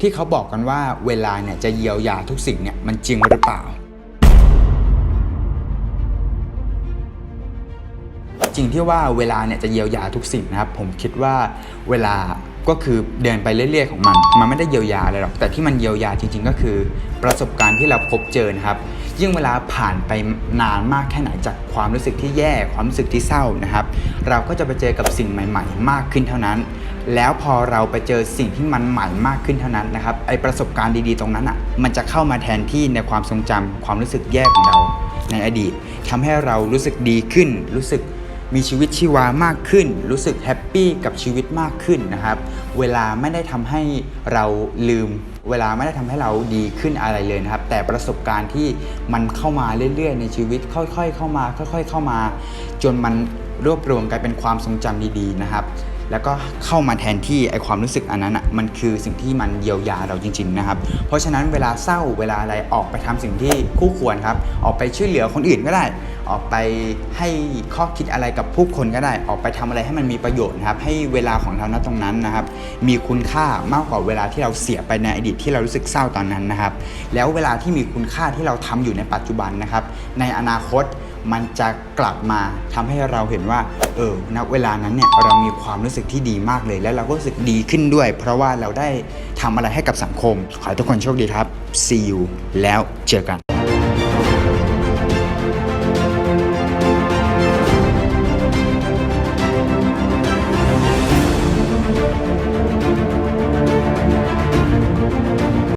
ที่เขาบอกกันว่าเวลาเนี่ยจะเยียวยาทุกสิ่งเนี่ยมันจริงหรือเปล่า จริงที่ว่าเวลาเนี่ยจะเยียวยาทุกสิ่งนะครับผมคิดว่าเวลาก็คือเดินไปเรื่อยๆของมัน มันไม่ได้เยียวยาอะไรหรอก แต่ที่มันเยียวยาจริง ๆ ก็คือ ประสบการณ์ที่เราพบเจอนะครับ ยิ่งเวลาผ่านไปนานมากแค่ไหนจากความรู้สึกที่แย่ ความรู้สึกที่เศร้านะครับ เราก็จะไปเจอกับสิ่งใหม่ ๆ มากขึ้นเท่านั้น แล้วพอเราไปเจอสิ่งที่มันใหม่มากขึ้นเท่านั้นนะครับไอประสบการณ์ดีๆตรงนั้นอะมันจะเข้ามาแทนที่ในความทรงจำความรู้สึกแย่ของเรา ในอดีตทำให้เรารู้สึกดีขึ้น รู้สึกมีชีวิตชีวามากขึ้น รู้สึกแฮปปี้กับชีวิตมากขึ้นนะครับ เวลาไม่ได้ทำให้เราลืม เวลาไม่ได้ทำให้เราดีขึ้นอะไรเลยนะครับ แต่ประสบการณ์ที่มันเข้ามาเรื่อยๆ ในชีวิตค่อยๆ เข้ามา ค่อย ๆ เข้ามา จนมันรวบรวมกลายเป็นความทรงจำดีๆนะครับ แล้วก็เข้ามาแทนที่ไอความรู้สึกอันนั้นอะมันคือสิ่งที่มันเยียวยาเราจริง ๆนะครับ เพราะฉะนั้นเวลาเศร้าเวลาอะไรออกไปทำสิ่งที่คู่ควรครับ ออกไปช่วยเหลือคนอื่นก็ได้ ออกไปให้ข้อคิดอะไรกับผู้คนก็ได้ ออกไปทำอะไรให้มันมีประโยชน์นะครับ ให้เวลาของเราณตรงนั้นนะครับ มีคุณค่ามากกว่าเวลาที่เราเสียไปในอดีตที่เรารู้สึกเศร้าตอนนั้นนะครับ แล้วเวลาที่มีคุณค่าที่เราทำอยู่ในปัจจุบันนะครับ ในอนาคตมันจะกลับมาทำให้เราเห็นว่า เออณเวลานั้นเนี่ยเรามีความรู้สึกที่ดีมากเลย แล้วเราก็รู้สึกดีขึ้นด้วย เพราะว่าเราได้ทำอะไรให้กับสังคม ขอให้ทุกคนโชคดีครับ see you แล้วเจอกัน